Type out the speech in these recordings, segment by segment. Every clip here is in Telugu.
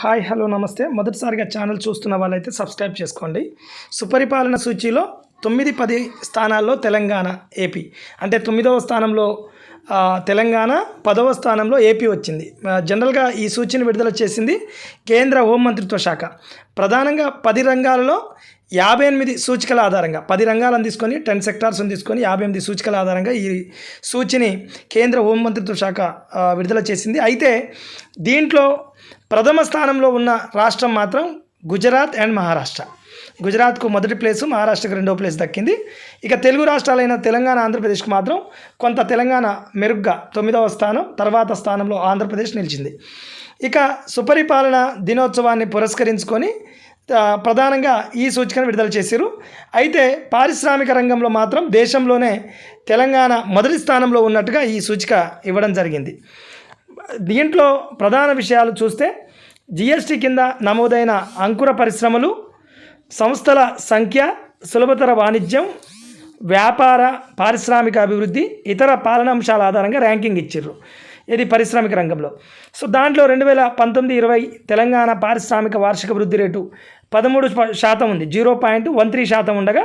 హాయ్ హలో నమస్తే. మొదటిసారిగా ఛానల్ చూస్తున్న వాళ్ళైతే సబ్స్క్రైబ్ చేసుకోండి. సుపరిపాలన సూచీలో తొమ్మిది పది స్థానాల్లో తెలంగాణ ఏపీ. అంటే తొమ్మిదవ స్థానంలో తెలంగాణ పదవ స్థానంలో ఏపీ వచ్చింది. జనరల్గా ఈ సూచన విడుదల చేసింది కేంద్ర హోంమంత్రిత్వ శాఖ. ప్రధానంగా పది రంగాలలో యాభై ఎనిమిది సూచికల ఆధారంగా పది రంగాలను తీసుకొని టెన్ సెక్టార్స్ని తీసుకొని యాభై ఎనిమిది సూచికల ఆధారంగా ఈ సూచిని కేంద్ర హోంమంత్రిత్వ శాఖ విడుదల చేసింది. అయితే దీంట్లో ప్రథమ స్థానంలో ఉన్న రాష్ట్రం మాత్రం గుజరాత్ అండ్ మహారాష్ట్ర. గుజరాత్కు మొదటి ప్లేసు మహారాష్ట్రకు రెండో ప్లేస్ దక్కింది. ఇక తెలుగు రాష్ట్రాలైన తెలంగాణ ఆంధ్రప్రదేశ్కు మాత్రం కొంత తెలంగాణ మెరుగ్గా తొమ్మిదవ స్థానం తర్వాత స్థానంలో ఆంధ్రప్రదేశ్ నిలిచింది. ఇక సుపరిపాలన దినోత్సవాన్ని పురస్కరించుకొని ప్రధానంగా ఈ సూచికను విడుదల చేశారు అయితే పారిశ్రామిక రంగంలో మాత్రం దేశంలోనే తెలంగాణ మొదటి స్థానంలో ఉన్నట్టుగా ఈ సూచిక ఇవ్వడం జరిగింది. దీంట్లో ప్రధాన విషయాలు చూస్తే జిఎస్టి కింద నమోదైన అంకుర పరిశ్రమలు సంస్థల సంఖ్య సులభతర వాణిజ్యం వ్యాపార పారిశ్రామిక అభివృద్ధి ఇతర పాలనాంశాల ఆధారంగా ర్యాంకింగ్ ఇచ్చిర్రు. ఇది పారిశ్రామిక రంగంలో. సో దాంట్లో రెండు వేల పంతొమ్మిది ఇరవై తెలంగాణ పారిశ్రామిక వార్షిక వృద్ధి రేటు పదమూడు శాతం ఉంది. జీరో పాయింట్ వన్ త్రీ శాతం ఉండగా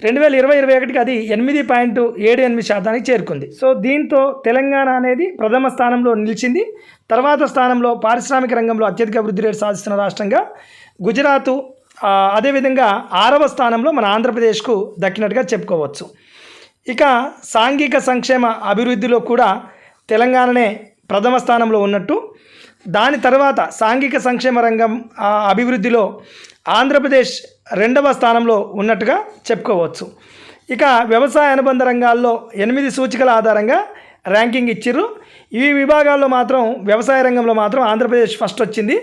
రెండు వేల ఇరవై ఇరవై ఒకటికి అది ఎనిమిది పాయింట్ ఏడు ఎనిమిది శాతానికి చేరుకుంది. సో దీంతో తెలంగాణ అనేది ప్రథమ స్థానంలో నిలిచింది. తర్వాత స్థానంలో పారిశ్రామిక రంగంలో అత్యధిక వృద్ధి రేటు సాధిస్తున్న రాష్ట్రంగా గుజరాత్ అదేవిధంగా ఆరవ స్థానంలో మన ఆంధ్రప్రదేశ్కు దక్కినట్టుగా చెప్పుకోవచ్చు. ఇక సాంఘిక సంక్షేమ అభివృద్ధిలో కూడా తెలంగాణనే ప్రథమ స్థానంలో ఉన్నట్టు దాని తర్వాత సాంఘిక సంక్షేమ రంగం అభివృద్ధిలో ఆంధ్రప్రదేశ్ రెండవ స్థానంలో ఉన్నట్టుగా చెప్పుకోవచ్చు. ఇక వ్యవసాయ అనుబంధ రంగాల్లో ఎనిమిది సూచికల ఆధారంగా ర్యాంకింగ్ ఇచ్చిర్రు. ఈ విభాగాల్లో మాత్రం వ్యవసాయ రంగంలో మాత్రం ఆంధ్రప్రదేశ్ ఫస్ట్ వచ్చింది.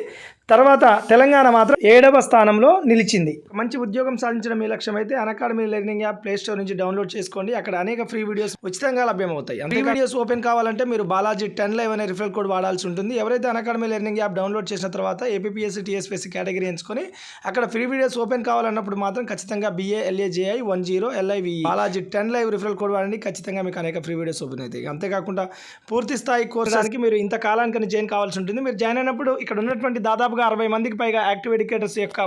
తర్వాత తెలంగాణ మాత్రం ఏడవ స్థానంలో నిలిచింది. మంచి ఉద్యోగం సాధించడం మీ లక్ష్యం అయితే academy learning app play store నుంచి డౌన్లోడ్ చేసుకోండి. అక్కడ అనేక ఫ్రీ వీడియోస్ ఉచితంగా లభ్యమవుతాయి. ఫ్రీ వీడియోస్ ఓపెన్ కావాలంటే మీరు బాలాజీ టెన్ లైవ్ అనే రిఫరల్ కోడ్ వాడాల్సి ఉంటుంది. ఎవరైతే అకాడమీ లెర్నింగ్ యాప్ డౌన్లోడ్ చేసిన తర్వాత ఏపీఎస్సీ టీఎస్పీఎస్సీ కేటగిరీ ఎంచుకొని అక్కడ ఫ్రీ వీడియోస్ ఓపెన్ కావాలన్నప్పుడు మాత్రం ఖచ్చితంగా B A L A J I one zero L I V Balaji ten live referral code వాడండి. ఖచ్చితంగా మీకు అనేక ఫ్రీ వీడియోస్ ఓపెన్ అవుతాయి. అంతేకాకుండా పూర్తి స్థాయి కోర్సానికి మీరు ఇంత కాలానికి జాయిన్ కావాల్సి ఉంటుంది. మీరు జాయిన్ అయినప్పుడు ఇక్కడ ఉన్నటువంటి దాదాపుగా అరవై మందికి పైగా యాక్టివ్ ఎడ్యుకేటర్స్ యొక్క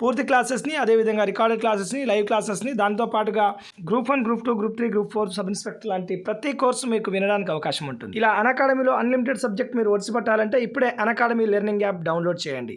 పూర్తి క్లాసెస్ని అదేవిధంగా రికార్డెడ్ క్లాసెస్ని లైవ్ క్లాసెస్ని దాంతో పాటుగా group one group two group three group four sub inspector లాంటి ప్రతి కోర్సు మీకు వినడానికి అవకాశం ఉంటుంది. ఇలా అకాడమీలో అన్లిమిటెడ్ సబ్జెక్ట్ మీరు ఒడిసి పట్టాలంటే ఇప్పుడే అకాడమీ లెర్నింగ్ యాప్ డౌన్లోడ్ చేయండి.